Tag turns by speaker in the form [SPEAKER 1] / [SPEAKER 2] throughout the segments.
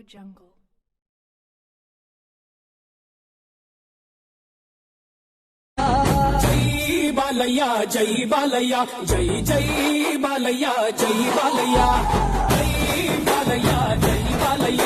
[SPEAKER 1] Audio Jungle.
[SPEAKER 2] జై బాలయ్య జై బాలయ్య జై జై బాలయ్య జై బాలయ్య జై బాలయ్య జై బాలయ్య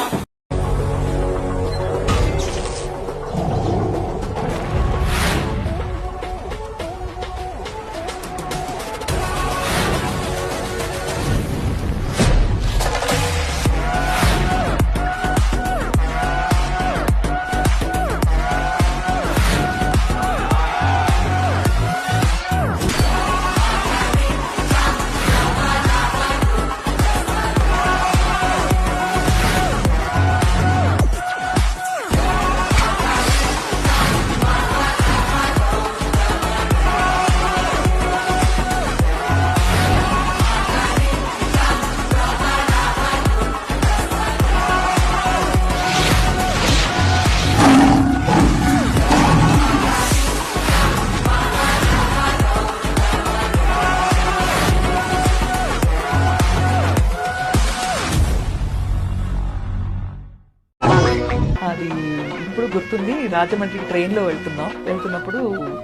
[SPEAKER 3] రాజమండ్రి ట్రైన్లో వెళ్తున్నాం. వెళ్తున్నప్పుడు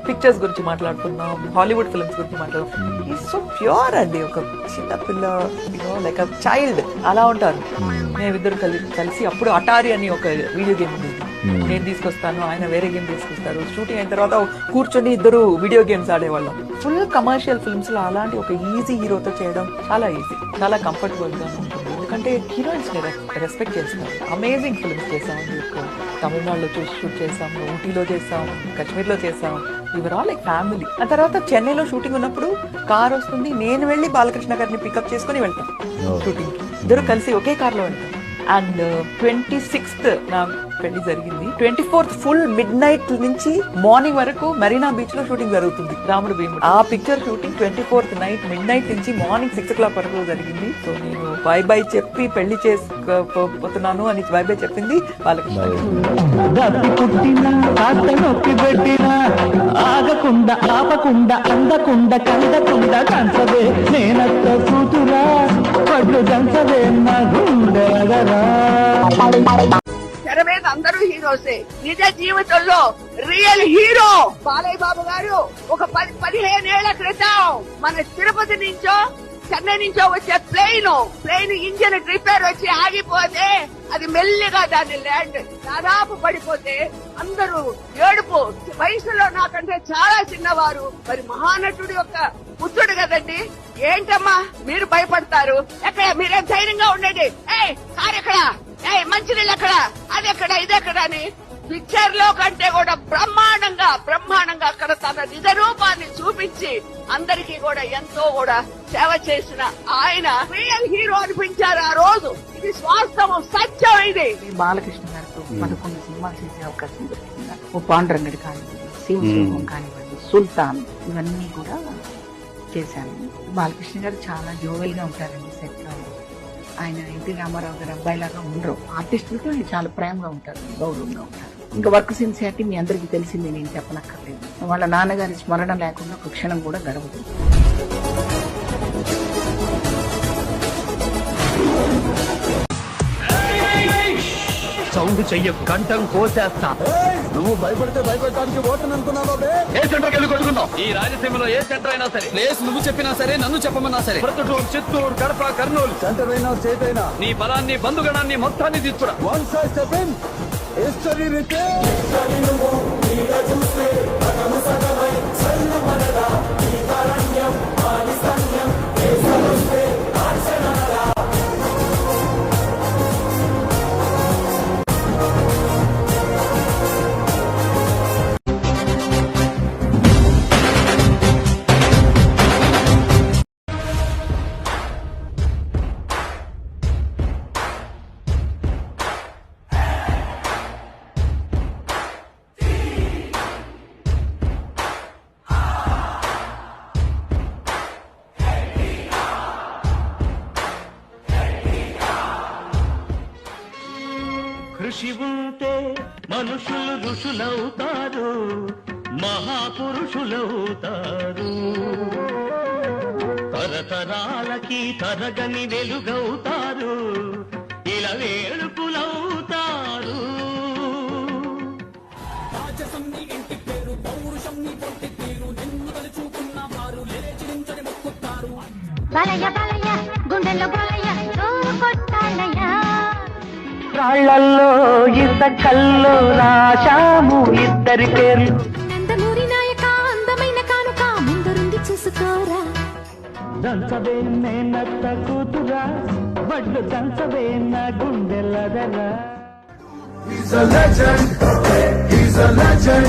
[SPEAKER 3] పిక్చర్స్ గురించి మాట్లాడుతున్నాం హాలీవుడ్ ఫిల్మ్స్ గురించి మాట్లాడుతున్నాం ఈ సో ప్యూర్ అండి. ఒక చిన్న పిల్ల లైక్ చైల్డ్ అలా ఉంటారు. మేమిద్దరు కలిసి కలిసి అప్పుడు అటారి అని ఒక వీడియో గేమ్ ఉంది నేను తీసుకొస్తాను ఆయన వేరే గేమ్ తీసుకొస్తారు. షూటింగ్ అయిన తర్వాత కూర్చొని ఇద్దరు వీడియో గేమ్స్ ఆడేవాళ్ళం. ఫుల్ కమర్షియల్ ఫిల్మ్స్లో అలాంటి ఒక ఈజీ హీరోతో చేయడం చాలా ఈజీ చాలా కంఫర్టబుల్గా ఉంటుంది. ఎందుకంటే హీరోయిన్స్ని రెస్పెక్ట్ చేస్తారు. అమేజింగ్ ఫిల్మ్స్ చేసాం మీకు తమిళనాడులో చూసి షూట్ చేసాం ఊటీలో చేసాం కాశ్మీర్లో చేసాం ఇవర్ ఆల్ లైక్ ఫ్యామిలీ ఆ తర్వాత చెన్నైలో షూటింగ్ ఉన్నప్పుడు కార్ వస్తుంది నేను వెళ్ళి బాలకృష్ణ గారిని పికప్ చేసుకుని వెళ్తాం. షూటింగ్కి ఇద్దరు కలిసి ఒకే కార్లో వెళ్తాం. అండ్ ట్వంటీ సిక్స్త్ నా పెళ్ళి జరిగింది. Twenty fourth full mid night నుంచి మార్నింగ్ వరకు మరీనా బీచ్లో షూటింగ్ జరుగుతుంది. రాముడు భీముడు. ఆ picture shooting twenty fourth night mid night నుంచి మార్నింగ్ సిక్స్ ఓ క్లాక్ వరకు జరిగింది. సో నేను బై బై చెప్పి పెళ్ళి చేసుకోపోతున్నాను అని బై బై చెప్పింది వాళ్ళకి.
[SPEAKER 4] దప్పి ఆపకుండా అందకుండా కందకుండా నేనత్త కూతురా పడ్లు దంచవే నా గుండెలగరా
[SPEAKER 5] తెర మీద అందరూ హీరోసే. నిజ జీవితంలో రియల్ హీరో. బాలయ్య బాబు గారు ఒక పది పదిహేను ఏళ్ళ క్రితం మన తిరుపతి నుంచో చెన్నై నుంచో వచ్చే ప్లేన్ ప్లేన్ ఇంజిన్ రిపేర్ వచ్చి ఆగిపోతే అది మెల్లిగా దాని ల్యాండ్ దాదాపు పడిపోతే అందరూ ఏడుపు. వయసులో నాకంటే చాలా చిన్నవారు. మరి మహానటుడి యొక్క పుత్రుడు కదండి. ఏంటమ్మా? మీరు భయపడతారు. ఎక్కడ? మీరేం ధైర్యంగా ఉండండి. ఏ కారు ఎక్కడ ఏ మంచినీళ్ళు ఎక్కడ? అది ఎక్కడ? ఇది ఎక్కడ? అని పిక్చర్లో కంటే కూడా బ్రహ్మాండంగా బ్రహ్మాండంగా అక్కడ తన నిజ రూపాన్ని చూపించి అందరికీ కూడా ఎంతో కూడా సేవ చేసిన ఆయన రియల్ హీరో అనిపించారు ఆ రోజు. ఇది వాస్తవం సత్యం ఇది.
[SPEAKER 6] బాలకృష్ణ గారితో పదకొండు సినిమాలు చేసే అవకాశం దొరికింది. ఓ పాండురంగడి కానివ్వండి సింహం కానివ్వండి సుల్తాన్ ఇవన్నీ కూడా చేశాను. బాలకృష్ణ గారు చాలా జోవెల్గా ఉంటారండి సెట్లో ఆయన ఎన్టీ రామారావు గారు అబ్బాయిలాగా ఉండరు. ఆర్టిస్టులతో ఆయన చాలా ప్రేమగా ఉంటారు గౌరవంగా ఉంటారు. ఇంకా వర్క్ సిన్సియారిటీ మీ అందరికీ తెలిసింది నేను చెప్పనక్కర్లేదు. వాళ్ళ నాన్నగారి స్మరణ లేకుండా ఒక క్షణం కూడా గడవదు.
[SPEAKER 7] సౌండ్ చెయ్యకు. కంఠం కోసేస్తా.
[SPEAKER 4] నువ్వు భయపడితే భయపెట్టడానికి ఓటని అనుకున్నావా
[SPEAKER 7] ఏ సెంటర్కి వెళ్ళి కొట్టుకుందాం ఈ రాయలసీమలో ఏ సెంటర్ అయినా సరే.
[SPEAKER 2] ప్లేస్ నువ్వు చెప్పినా సరే నన్ను చెప్పమన్నా సరే.
[SPEAKER 7] ప్రొద్దుటూరు చిత్తూరు కడప కర్నూలు.
[SPEAKER 4] సెంటర్ అయినా స్టేట్ అయినా.
[SPEAKER 7] నీ బలాన్ని బంధుగణాన్ని మొత్తాన్ని తీసుకురా.
[SPEAKER 4] వన్ స్టెప్ ఇన్ హిస్టరీ
[SPEAKER 8] మనుషులు ఋషులవుతారు మహాపురుషులవుతారు. తరతరాలకి తరగని వెలుగవుతారు ఇలా వేడుకులవుతారు.
[SPEAKER 9] రాజసం నీ ఇంటి పేరు పౌరుషం నీ పొట్టి తీరు నిన్ను తలుచుకున్న వారు లేచి నించని మొక్కుతారు.
[SPEAKER 1] బాలయ్య బాలయ్య గుండెల్లో
[SPEAKER 10] రాళ్ళల్లో ఇద్ద కల్లో రాశాము ఇద్దరి పేర్లు
[SPEAKER 1] నందమూరి నాయక అందమైన కానుక ముందరుండి చూసుకోరా
[SPEAKER 10] దంచవే నేనత్త కూతురా బడ్డు దంచవే నా గుండెలదరా
[SPEAKER 7] He's a legend. He's a legend.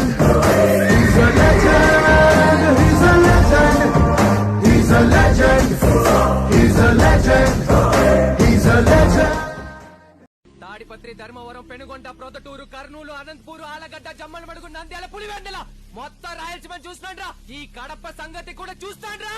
[SPEAKER 7] He's a legend.
[SPEAKER 11] Mangalagiri Dharmavaram Penugonda ప్రొదటూరు Kurnool Anantapur Allagadda జమ్మల మడుగు నంద్యాల పులివెందల. మొత్తం రాయలసీమ చూస్తాండ్రా ఈ కడప సంగతి కూడా చూస్తాండ్రా.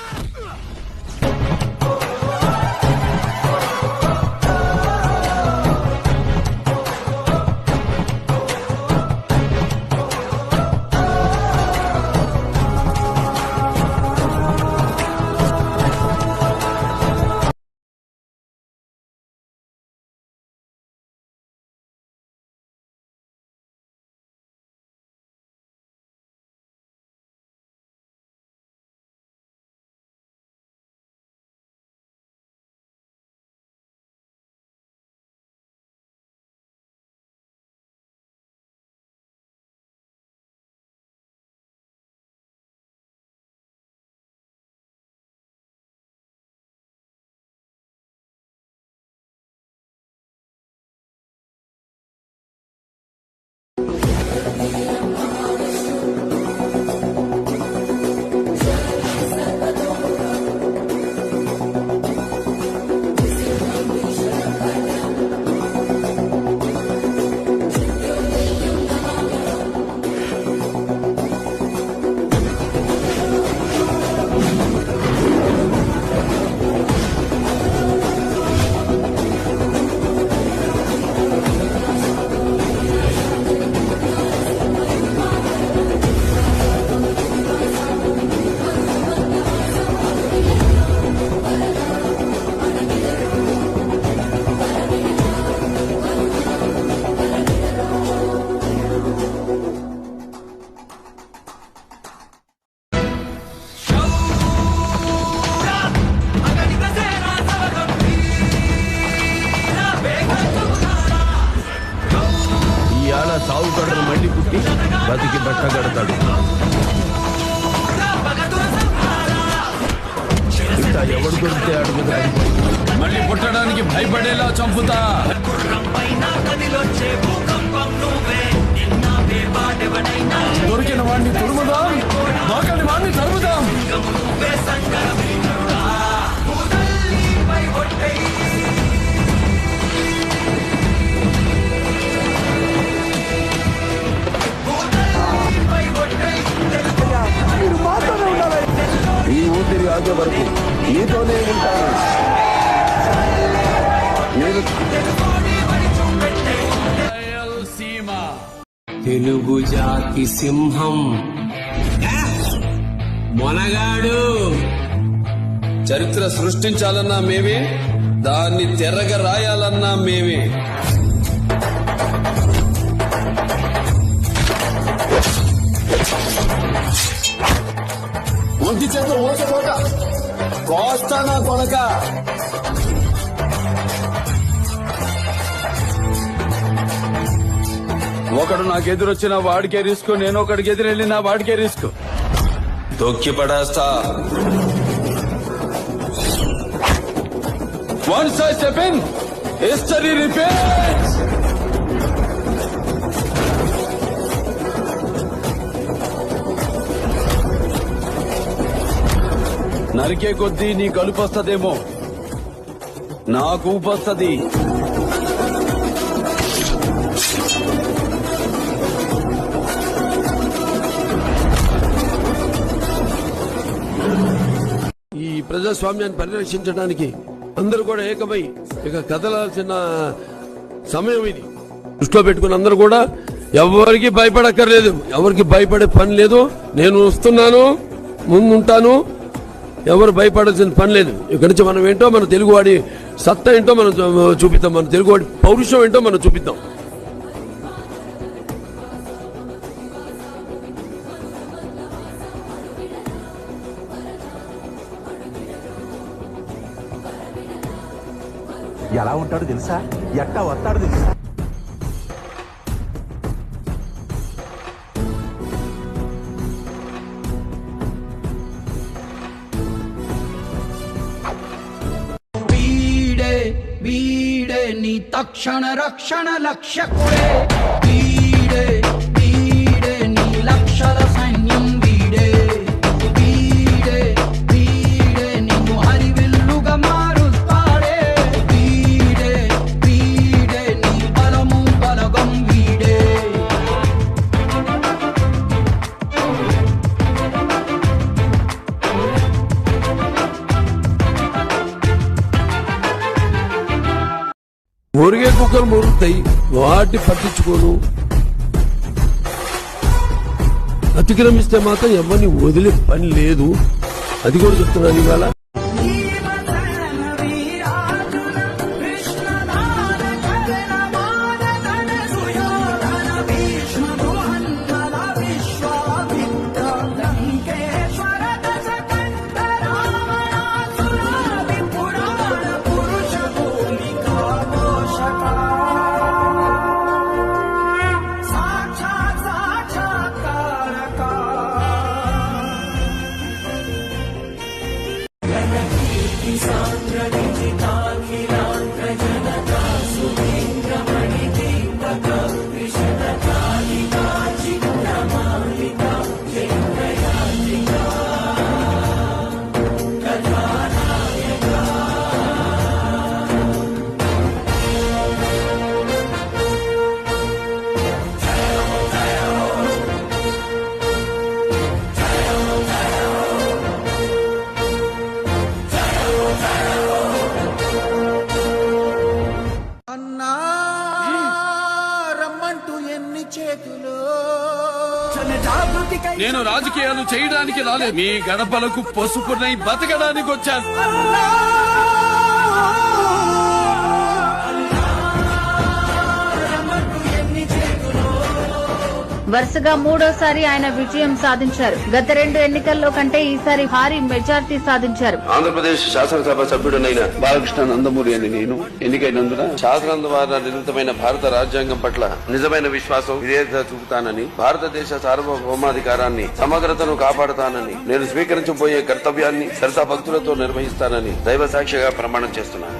[SPEAKER 11] పుట్టి బతికి బట్ట కడతాడు ఇంత ఎవడు దొరికితే అడుగు మళ్ళీ పుట్టడానికి భయపడేలా చంపుతా. దొరికిన వాడిని తురుముదాం దొరకని వాడిని తరుముదాం.
[SPEAKER 7] ఆగే వరకు నీతోనే ఉంటాను నేను
[SPEAKER 9] తెలుగు జాతి సింహం. మొనగాడు.
[SPEAKER 11] చరిత్ర సృష్టించాలన్నా మేమే దాన్ని తెరగ రాయాలన్నా మేమే.
[SPEAKER 7] ఒంటి చేత ఓసపోట కోస్తానా కొనక.
[SPEAKER 11] ఒకడు నాకు ఎదురొచ్చిన వాడికే రిస్క్ నేను ఒకడికి ఎదురెళ్ళిన వాడికే రిస్క్. తొక్కి పడేస్తా once I step in history repeats నరికే కొద్దీ నీ కలుపు వస్తుందేమో. నాకు ఊపొస్తుంది ఈ ప్రజాస్వామ్యాన్ని పరిరక్షించడానికి అందరూ కూడా ఏకమై ఇక కదలాల్సిన సమయం ఇది. దృష్టిలో పెట్టుకుని అందరూ కూడా ఎవరికి భయపడక్కర్లేదు. ఎవరికి భయపడే పని లేదు. నేను వస్తున్నాను ముందుంటాను.
[SPEAKER 9] ఎవరు భయపడాల్సిన పని లేదు. ఇక్కడి నుంచి మనం ఏంటో మన తెలుగువాడి సత్తా ఏంటో మనం చూపిద్దాం. మన తెలుగువాడి పౌరుషం ఏంటో మనం చూపిద్దాం.
[SPEAKER 12] ఎలా ఉంటాడో తెలుసా? ఎట్టా వస్తాడో తెలుసా?
[SPEAKER 2] रक्षण रक्षण लक्ष्य
[SPEAKER 9] कुले ఎముకలు మురుగుతాయి వాటి పట్టించుకోను. అతిక్రమిస్తే మాత్రం ఎవరిని వదిలే పని లేదు. అది కూడా చెప్తున్నాను ఇవాళ. నేను రాజకీయాలు చేయడానికి రాలేదు. మీ గడపలకు పసుపునై బతకడానికి వచ్చాను.
[SPEAKER 1] వరుసగా మూడోసారి ఆయన విజయం సాధించారు. గత రెండు ఎన్నికల్లో కంటే ఈసారి భారీ మెజార్టీ సాధించారు.
[SPEAKER 9] ఆంధ్రప్రదేశ్ శాసనసభ సభ్యుడనైన బాలకృష్ణ నందమూరి అని నేను ఎన్నికైనందున శాసనం ద్వారా నిర్మితమైన భారత రాజ్యాంగం పట్ల నిజమైన విశ్వాసం విధేయత చూపుతానని భారతదేశ సార్వభౌమాధికారాన్ని సమగ్రతను కాపాడుతానని నేను స్వీకరించబోయే కర్తవ్యాన్ని శ్రద్ధ భక్తులతో నిర్వహిస్తానని దైవ సాక్షిగా ప్రమాణం చేస్తున్నాను.